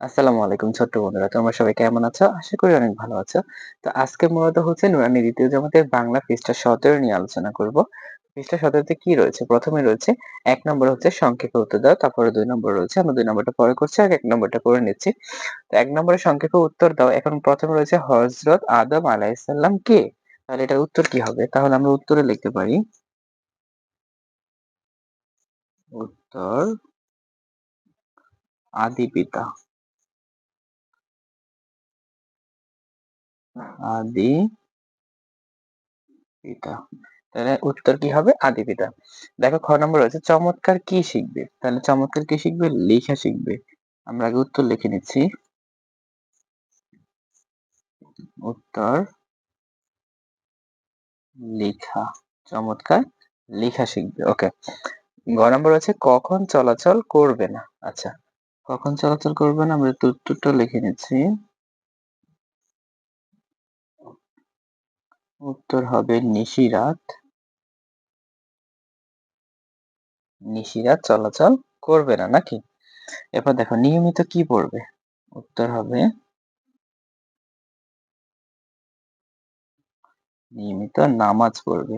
আসসালামু আলাইকুম ছোট্ট বন্ধুরা, তোমরা সবাই কেমন আছো? আশা করি অনেক ভালো আছো। তো আজকে মূলত হচ্ছে নুরানি দ্বিতীয় জামাতের বাংলা পৃষ্ঠা সতেরো নিয়ে আলোচনা করব। পৃষ্ঠা সতেরোতে কি রয়েছে? প্রথমে রয়েছে, এক নম্বর হচ্ছে সংক্ষেপে উত্তর দাও, তারপরে দুই নম্বর রয়েছে, আমরা দুই নম্বরটা পরে করছি আর এক নম্বরটা করে নিচ্ছি। তো এক নম্বরে সংক্ষেপে উত্তর দাও, এখন প্রথমে রয়েছে হজরত আদম আলাইসাল্লাম কে? তাহলে এটার উত্তর কি হবে? তাহলে আমরা উত্তরে লিখতে পারি। উত্তর আদি পিতা। আদি পিতা। তাহলে উত্তর কি হবে? আদি পিতা। দেখো, খ নম্বর রয়েছে, চমৎকার কি শিখবে? তাহলে চমৎকার কি শিখবে? লেখা শিখবে। আমরা আগে উত্তর লিখে নিচ্ছি। উত্তর, লেখা, চমৎকার, লেখা শিখবে। ওকে গ নম্বর আছে কখন চলাচল করবে না? আচ্ছা কখন চলাচল করবে না? আমরা উত্তরটা লিখে নিচ্ছি। উত্তর হবে নিশিরাত। নিশিরাত চলাচল করবে না নাকি? এরপর দেখো, নিয়মিত কি পড়বে? উত্তর হবে নিয়মিত নামাজ পড়বে।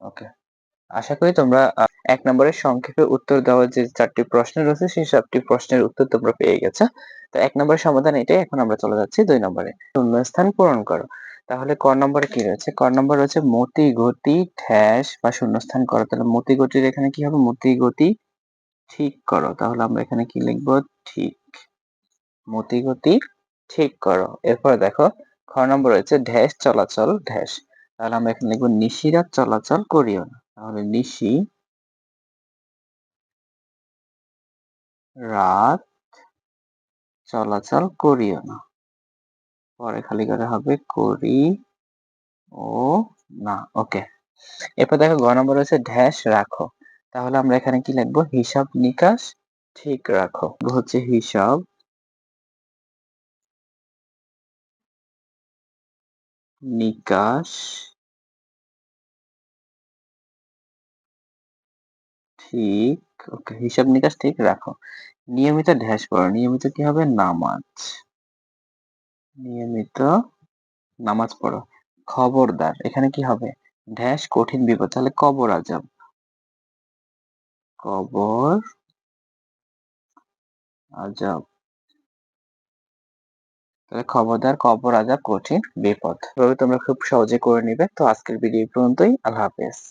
ওকে। আশা করি তোমরা এক নম্বরের সংক্ষেপে উত্তর দেওয়ার যে চারটি প্রশ্ন রয়েছে, সেই চারটি প্রশ্নের উত্তর তোমরা পেয়ে গেছো। তো এক নম্বরের সমাধান এটাই, এখন আমরা চলে যাচ্ছি দুই নম্বরে। শূন্যস্থান পূরণ করো। তাহলে ক নম্বরে কি রয়েছে? ক নম্বর রয়েছে মতি গতি ঠ্যাস বা শূন্যস্থান করো। তাহলে মতি গতির এখানে কি হবে? মতি গতি ঠিক করো। তাহলে আমরা এখানে কি লিখব? ঠিক। মতি গতি ঠিক করো। এরপর দেখো, খ নম্বর রয়েছে ঢ্যাস চলাচল ঢ্যাস তাহলে আমরা এখানে লিখব নিশিরাত চলাচল করিও না। তাহলে নিশি রাত চলাচল করিও না। পরে খালি করে হবে করি ও না, ওকে। এরপর দেখো গ নম্বর রয়েছে ঢ্যাস রাখো। তাহলে আমরা এখানে কি লিখব? হিসাব নিকাশ ঠিক রাখো। হচ্ছে হিসাব। নিকাশ ঠিক, ওকে, হিসাব নিকাশ ঠিক রাখো। নিয়মিত ঢ্যাস পড়ো, নিয়মিত কি হবে? নামাজ। নিয়মিত নামাজ পড়ো। খবরদার, এখানে কি হবে? ঢ্যাস কঠিন বিপদ, তাহলে কবর আজব। কবর আজব। তাহলে খবরদার, কবর আজব কঠিন বিপদ। তবে তোমরা খুব সহজে করে নিবে। তো আজকের ভিডিও পর্যন্তই। আল্লাহ হাফেজ।